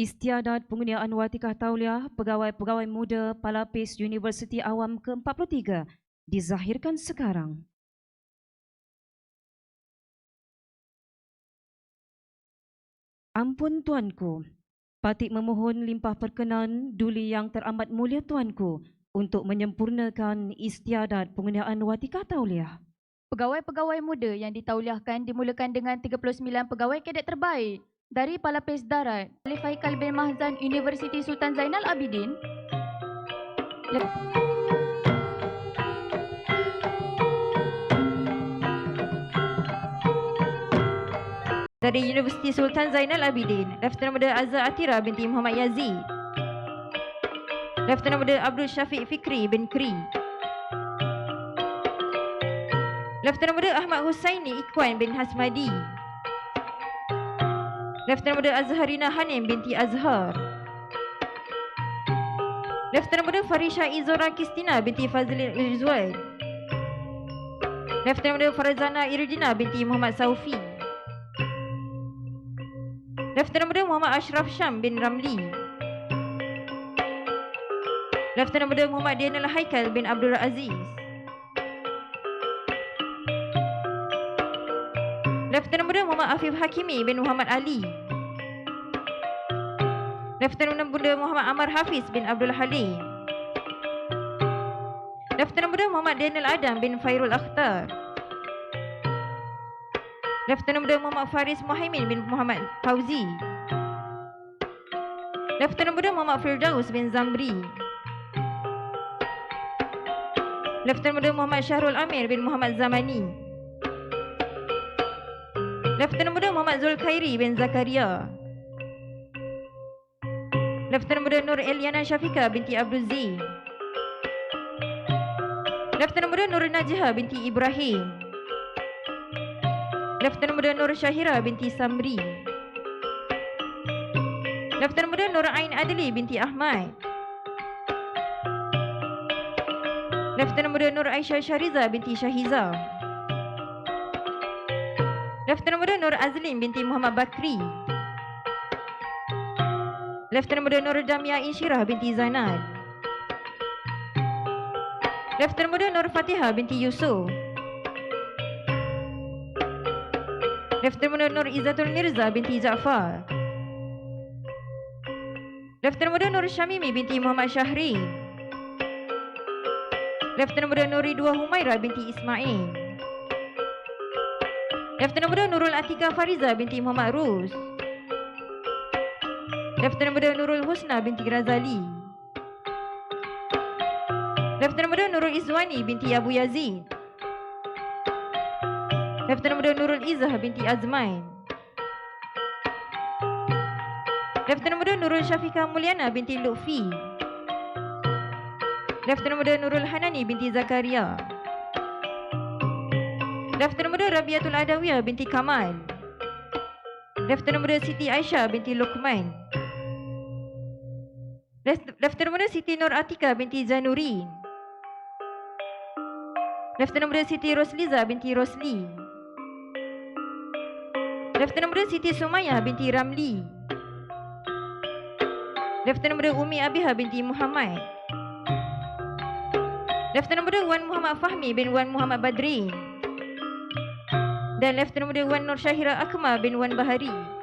Istiadat penggunaan watikah tauliah pegawai-pegawai muda Palapis Universiti Awam ke-43 dizahirkan sekarang. Ampun tuanku, patik memohon limpah perkenan duli yang teramat mulia tuanku untuk menyempurnakan istiadat penggunaan watikah tauliah. Pegawai-pegawai muda yang ditauliahkan dimulakan dengan 39 pegawai kadet terbaik dari Palapis Darat, Alif Haikal bin Mahzan Universiti Sultan Zainal Abidin. Dari Universiti Sultan Zainal Abidin, Lieutenant Muda Azza Atira binti Muhammad Yazid. Lieutenant Muda Abdul Syafiq Fikri bin Kri. Lieutenant Muda Ahmad Husaini Ikwan bin Hasmadi. Lieutenant Muda Azharina Hanim binti Azhar. Lieutenant Muda Farisha Izora Kistina binti Fazlin Ilzuaid. Lieutenant Muda Farazana Irdina binti Muhammad Saufi. Lieutenant Muda Muhammad Ashraf Syam bin Ramli. Lieutenant Muda Muhammad Dianal Haikal bin Abdul Aziz. Lieutenant Muda Muhammad Afif Hakimi bin Muhammad Ali. Lieutenant Muda Muhammad Amar Hafiz bin Abdul Halim. Lieutenant Muda Muhammad Daniel Adam bin Fairul Akhtar. Lieutenant Muda Muhammad Faris Muhaimin bin Muhammad Fauzi. Lieutenant Muda Muhammad Firdaus bin Zamri. Lieutenant Muda Muhammad Syahrul Amir bin Muhammad Zamani. Lieutenant Muda Muhammad Zulkhairi bin Zakaria. Lieutenant Muda Nur Eliana Syafika binti Abdul Zee. Lieutenant Muda Nur Najah binti Ibrahim. Lieutenant Muda Nur Syahira binti Samri. Lieutenant Muda Nur Ain Adli binti Ahmad. Lieutenant Muda Nur Aisyah Syariza binti Syahiza. Lieutenant Muda Nur Azlin binti Muhammad Bakri. Lieutenant Muda Nur Damia Insyirah binti Zainal. Lieutenant Muda Nur Fatihah binti Yusuf. Lieutenant Muda Nur Izzatul Mirza binti Jaafar. Lieutenant Muda Nur Syamimi binti Muhammad Syahri. Lieutenant Muda Nur Ridwa Humaira binti Ismail. Lieutenant Muda Nurul Atika Fariza binti Muhammad Rus. Lieutenant Muda Nurul Husna binti Razali. Lieutenant Muda Nurul Izwani binti Abu Yazid. Lieutenant Muda Nurul Izzah binti Azmain. Lieutenant Muda Nurul Syafiqah Mulyana binti Lutfi. Lieutenant Muda Nurul Hanani binti Zakaria. Lieutenant Muda Rabiatul Adawiyah binti Kamal. Lieutenant Muda Siti Aisyah binti Luqman. Lieutenant Muda Siti Nur Atika binti Zanurin. Lieutenant Muda Siti Rosliza binti Rosli. Lieutenant Muda Siti Sumayah binti Ramli. Lieutenant Muda Umi Abiha binti Muhammad. Lieutenant Muda Wan Muhammad Fahmi bin Wan Muhammad Badrin dan Lieutenant Wan Nur Syahira Akmal bin Wan Bahari.